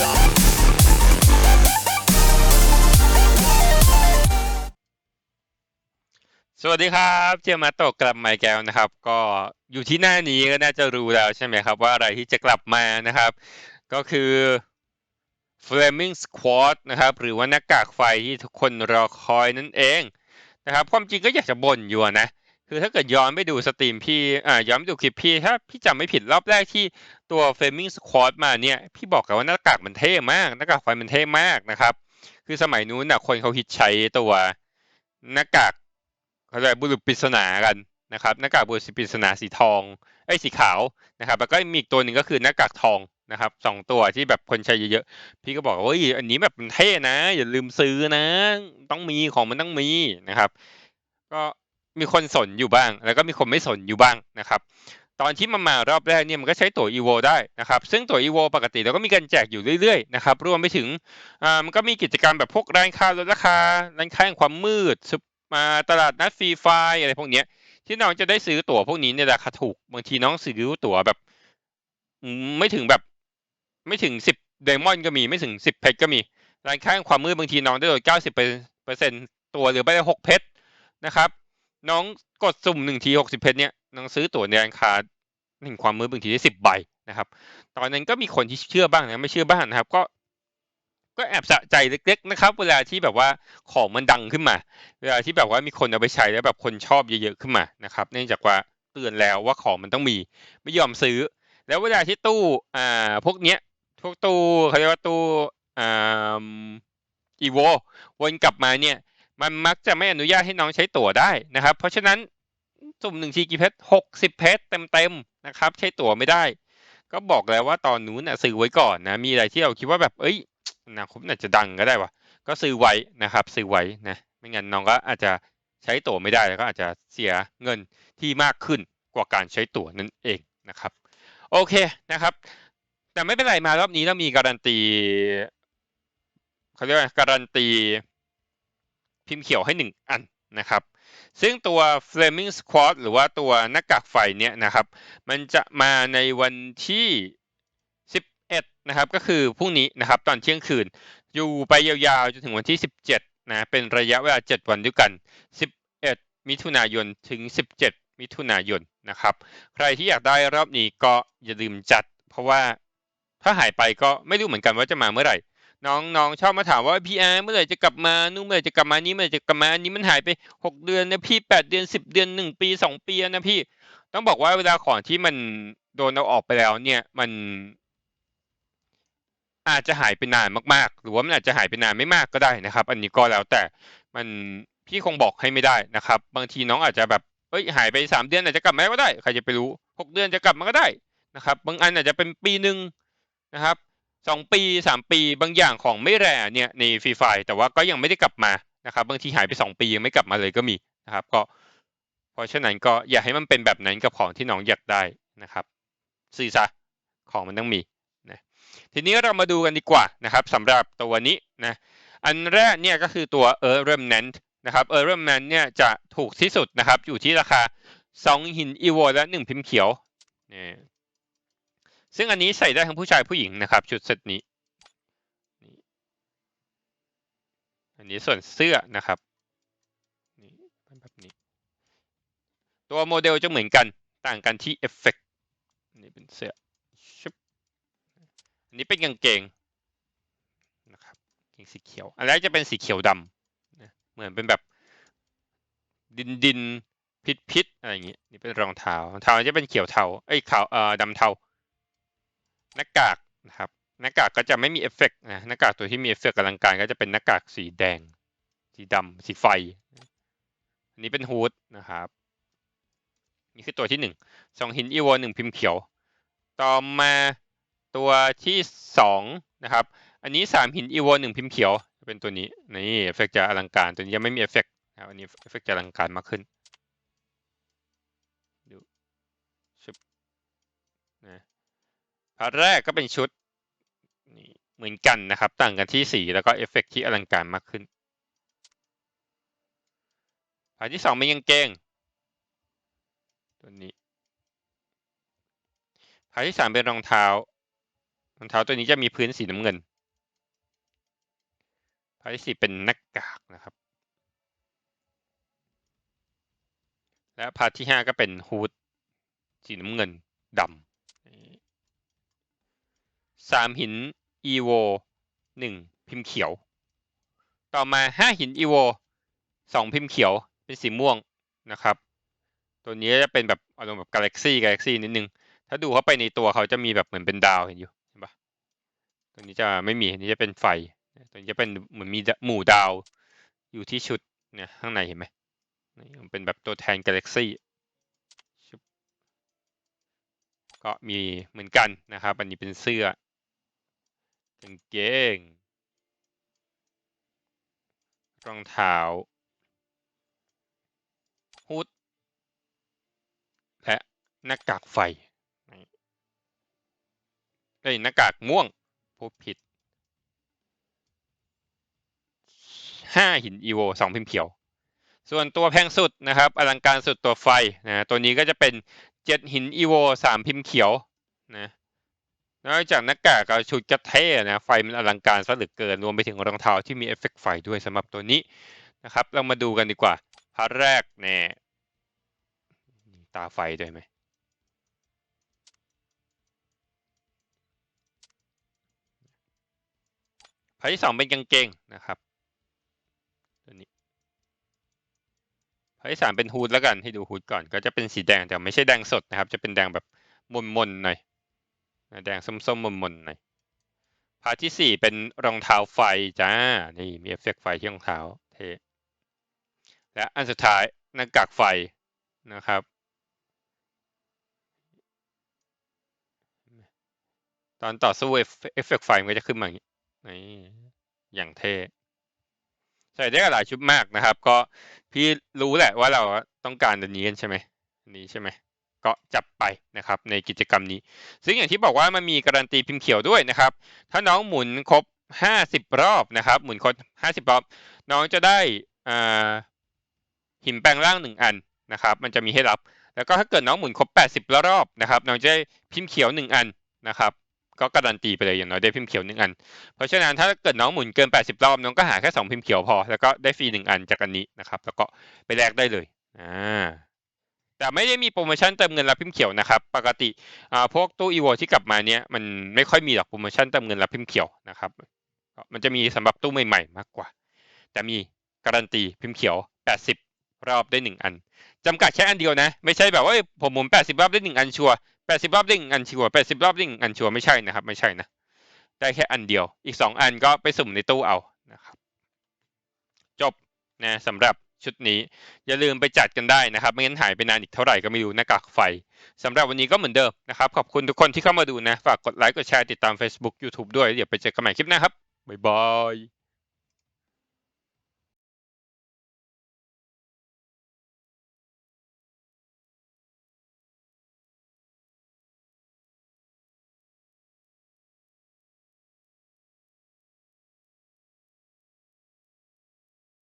สวัสดีครับเจมาโตะกลับมาแก้วนะครับ ก็อยู่ที่หน้านี้ก็น่าจะรู้แล้วใช่ไหมครับ ว่าอะไรที่จะกลับมานะครับ ก็คือ Flaming Squad นะครับ หรือว่าหน้ากากไฟที่ทุกคนรอคอยนั่นเองนะครับ ความจริงก็อยากจะบ่นอยู่นะ คือถ้าเกิดย้อนไปดูสตรีมพี่อ่าย้อนไปดูคลิปพี่ ถ้าพี่จำไม่ผิดรอบแรกที่ตัว Flaming Squad มาเนี่ย พี่บอกกันว่าหน้ากากมันเท่มาก หน้ากากไฟมันเท่มากนะครับ คือสมัยนู้นน่ะคนเขาฮิตใช้ตัวหน้ากากเขาเรียกบุรุษปริศนากันนะครับหน้ากากบุรุษปริศนาสีทองไอ้สีขาวนะครับ แล้วก็มีอีกตัวหนึ่งก็คือหน้ากากทองนะครับสองตัวที่แบบคนใช้เยอะๆ พี่ก็บอกว่าเฮ้ยอันนี้แบบมันเท่นะ อย่าลืมซื้อนะ ต้องมีของมันต้องมีนะครับ ก็ มีคนสนอยู่บ้าง แล้วก็มีคนไม่สนอยู่บ้างนะครับตอนที่มันมารอบแรกเนี่ยมันก็ใช้ตั๋ว EVO ได้นะครับ ซึ่งตั๋ว EVO ปกติเราก็มีการแจกอยู่เรื่อยๆนะครับรวมไปถึงอ่ามันก็มีกิจกรรมแบบพวกร้านค้าลดราคาร้านค้าแห่งความมืดมาตลาดนัดฟรีไฟอะไรพวกเนี้ย ที่น้องจะได้ซื้อตั๋วพวกนี้ในราคาถูกบางทีน้องซื้อตั๋วแบบ ไม่ถึงแบบ ไม่ถึงสิบเดมอนก็มีไม่ถึงสิบเพชรก็มีร้านค้าแห่งความมืดบางทีน้องได้ลดเก้าสิบเปอร์เซ็นตัวหรือไปได้หกเพชรนะครับ น้องกดสุ่มหนึ่งทีหกสิบเพชรเนี่ยน้องซื้อตั๋วในร้านค้าแห่งความมืดบางทีได้สิบใบนะครับ ตอนนั้นก็มีคนที่เชื่อบ้างนะไม่เชื่อบ้างนะครับ ก็ก็แอบสะใจเล็ก ๆ นะครับ เวลาที่แบบว่าของมันดังขึ้นมา เวลาที่แบบว่ามีคนเอาไปใช้แล้วแบบคนชอบเยอะๆขึ้นมานะครับ เนื่องจากว่าเตือนแล้วว่าของมันต้องมีไม่ยอมซื้อ แล้วเวลาที่ตู้อ่าพวกเนี้ยพวกตู้เขาเรียกว่าตู้อ่าอีโววนกลับมาเนี่ย มันมักจะไม่อนุญาตให้น้องใช้ตั๋วได้นะครับ เพราะฉะนั้นสุ่มหนึ่งทีกี่เพชรหกสิบเพชรเต็มๆนะครับ ใช้ตั๋วไม่ได้ ก็บอกแล้วว่าตอนนู้นน่ะซื้อไว้ก่อนนะ มีอะไรที่เราคิดว่าแบบเอ้ยอนาคตน่าจะดังก็ได้วะก็ซื้อไว้นะครับ ซื้อไว้นะไม่งั้นน้องก็อาจจะใช้ตั๋วไม่ได้แล้วก็อาจจะเสียเงินที่มากขึ้นกว่าการใช้ตั๋วนั่นเองนะครับ โอเคนะครับ แต่ไม่เป็นไรมารอบนี้เรามีการันตีเขาเรียกว่าการันตี พิมพ์เขียวให้หนึ่งอันนะครับซึ่งตัว Flaming Squad หรือว่าตัวหน้ากากไฟเนี่ยนะครับ มันจะมาในวันที่ 11 นะครับ ก็คือพรุ่งนี้นะครับตอนเที่ยงคืน อยู่ไปยาวๆ จนถึงวันที่ 17 นะ เป็นระยะเวลา 7 วันด้วยกัน 11 มิถุนายนถึง 17 มิถุนายนนะครับ ใครที่อยากได้รอบนี้ก็อย่าลืมจัด เพราะว่าถ้าหายไปก็ไม่รู้เหมือนกันว่าจะมาเมื่อไหร่ น้องน้องชอบมาถามว่าพี่อาร์เมื่อไหร่จะกลับมานู่นเมื่อไหร่จะกลับมานี่เมื่อไหร่จะกลับมาอันนี้มันหายไปหกเดือนนะพี่แปดเดือนสิบเดือนหนึ่งปีสองปีนะพี่ ต้องบอกว่าเวลาของที่มันโดนเอาออกไปแล้วเนี่ยมัน อาจจะหายไปนานมากๆ หรือว่ามันอาจจะหายไปนานไม่มากก็ได้นะครับ อันนี้ก็แล้วแต่มันพี่คงบอกให้ไม่ได้นะครับ บางทีน้องอาจจะแบบเอ้ยหายไปสามเดือนอาจจะกลับมาก็ได้ใครจะไปรู้หกเดือนจะกลับมาก็ได้นะครับ บางอันอาจจะเป็นปีหนึ่งนะครับ สองปีสามปีบางอย่างของไม่แร่เนี่ยในฟรีไฟแต่ว่าก็ยังไม่ได้กลับมานะครับบางทีหายไปสองปียังไม่กลับมาเลยก็มีนะครับ ก็ เพราะฉะนั้นก็อย่าให้มันเป็นแบบนั้นกับของที่น้องอยากได้นะครับซื้อซะของมันต้องมีนะทีนี้เรามาดูกันดีกว่านะครับสำหรับตัวนี้นะอันแรกเนี่ยก็คือตัว e a r Remnant นะครับ e a r Remnant เนี่ยจะถูกที่สุดนะครับอยู่ที่ราคาสองหินอีโวและหนึ่งพิมพ์เขียวนี่ ซึ่งอันนี้ใส่ได้ทั้งผู้ชายผู้หญิงนะครับ ชุดเซตนี้ อันนี้ส่วนเสื้อนะครับนี่เป็นแบบนี้ ตัวโมเดลจะเหมือนกันต่างกันที่เอฟเฟกต์นี่เป็นเสื้อชุบอันนี้เป็นกางเกงนะครับกางเกงสีเขียว อันแรกจะเป็นสีเขียวดำเหมือนเป็นแบบดินดินพิษพิษอะไรอย่างงี้นี่เป็นรองเท้ารองเท้าจะเป็นเขียวเทาเอ้ยขาวเอ่อดำเทา หน้ากากนะครับหน้ากากก็จะไม่มีเอฟเฟกต์นะหน้ากากตัวที่มีเอฟเฟกต์อลังการก็จะเป็นหน้ากากสีแดง สีดำสีไฟ อันนี้เป็นฮูดนะครับ นี่คือตัวที่หนึ่งสองหินอีโวหนึ่งพิมพ์เขียว ต่อมาตัวที่สองนะครับ อันนี้สามหินอีโวหนึ่งพิมพ์เขียว เป็นตัวนี้ นี่เอฟเฟกต์จะอลังการ ตัวนี้ยังไม่มีเอฟเฟกต์นะครับอันนี้เอฟเฟกต์จะอลังการมากขึ้นดูชุบนะ พาร์ทแรกก็เป็นชุดเหมือนกันนะครับ ต่างกันที่สีแล้วก็เอฟเฟกต์ที่อลังการมากขึ้นพาร์ทที่สองเป็นกางเกงตัวนี้พาร์ทที่สามเป็นรองเท้ารองเท้าตัวนี้จะมีพื้นสีน้ำเงินพาร์ทที่สี่เป็นหน้ากากนะครับ และพาร์ทที่ห้าก็เป็นฮูดสีน้ำเงินดำ สามหินอีโวหนึ่งพิมพ์เขียว ต่อมาห้าหินอีโวสองพิมพ์เขียวเป็นสีม่วงนะครับ ตัวนี้จะเป็นแบบอารมณ์แบบกาแล็กซี่กาแล็กซี่นิดนึง ถ้าดูเข้าไปในตัวเขาจะมีแบบเหมือนเป็นดาวเห็นอยู่เห็นปะตัวนี้จะไม่มีนนี้จะเป็นไฟ ตัวนี้จะเป็นเหมือนมีหมู่ดาวอยู่ที่ชุดเนี่ยข้างในเห็นไหมนี่มันเป็นแบบตัวแทนกาแล็กซี่ก็มีเหมือนกันนะครับ อันนี้เป็นเสื้อ กางเกง รองเท้าฮูดและหน้ากากไฟเอ้ยหน้ากากม่วงพูดผิดห้าหินอีโวสองพิมพ์เขียว ส่วนตัวแพงสุดนะครับอลังการสุดตัวไฟนะตัวนี้ก็จะเป็นเจ็ดหินอีโวสามพิมพ์เขียวนะ นอกจากหน้ากากกับชุดกระเท่นะไฟมันอลังการซะเหลือเกินรวมไปถึงรองเท้าที่มีเอฟเฟกต์ไฟด้วยสำหรับตัวนี้นะครับ เรามาดูกันดีกว่าพาร์ทแรกแน่ตาไฟด้วยไหมพาร์ทที่สองเป็นกางเกงนะครับตัวนี้พาร์ทที่สามเป็นฮูดแล้วกันให้ดูฮูดก่อน ก็จะเป็นสีแดงแต่ไม่ใช่แดงสดนะครับ จะเป็นแดงแบบมนๆหน่อย แดงส้มๆมนๆหน่อยพาร์ทที่สี่เป็นรองเท้าไฟจ้า นี่มีเอฟเฟกต์ไฟที่รองเท้าเทและอันสุดท้ายหน้ากากไฟนะครับ ตอนต่อสู้เอฟเฟกต์ไฟมันก็จะขึ้นมาอย่างนี้อย่างเท่ใส่ได้หลายชุดมากนะครับ ก็พี่รู้แหละว่าเราต้องการอันนี้กันใช่ไหมนี้ใช่ไหม ก็จับไปนะครับในกิจกรรมนี้ ซึ่งอย่างที่บอกว่ามันมีการันตีพิมพ์เขียวด้วยนะครับ ถ้าน้องหมุนครบห้าสิบรอบนะครับ หมุนครบห้าสิบรอบ น้องจะได้หินแปลงร่างหนึ่งอันนะครับ มันจะมีให้รับ แล้วก็ถ้าเกิดน้องหมุนครบแปดสิบรอบนะครับ น้องจะได้พิมพ์เขียวหนึ่งอันนะครับก็การันตีไปเลยอย่างน้อยได้พิมพ์เขียวหนึ่งอัน เพราะฉะนั้นถ้าเกิดน้องหมุนเกิน 80 รอบน้องก็หาแค่ 2 พิมพ์เขียวพอ แล้วก็ได้ฟรีหนึ่งอันจากอันนี้นะครับ แล้วก็ไปแลกได้เลยอ่า แต่ไม่ได้มีโปรโมชั่นเติมเงินรับพิมพ์เขียวนะครับ ปกติพวกตู้อีโวที่กลับมาเนี้ยมันไม่ค่อยมีหรอกโปรโมชั่นเติมเงินรับพิมพ์เขียวนะครับ มันจะมีสำหรับตู้ใหม่ๆมากกว่า แต่มีการันตีพิมพ์เขียว 80 รอบได้หนึ่งอันจำกัดแค่อันเดียวนะ ไม่ใช่แบบว่าผมหมุน 80 รอบได้หนึ่งอันชัวร์80 รอบได้หนึ่งอันชัวร์80 รอบได้หนึ่งอันชัวร์ไม่ใช่นะครับ ไม่ใช่นะ ได้แค่อันเดียว อีกสองอันก็ไปสุ่มในตู้เอานะครับ จบนะสำหรับ ชุดนี้ อย่าลืมไปจัดกันได้นะครับ ไม่งั้นหายไปนานอีกเท่าไหร่ก็ไม่รู้หน้ากากไฟสำหรับวันนี้ก็เหมือนเดิมนะครับ ขอบคุณทุกคนที่เข้ามาดูนะ ฝากกดไลค์กดแชร์ติดตาม Facebook YouTube ด้วยเดี๋ยวไปเจอกันใหม่คลิปหน้าครับบ๊ายบาย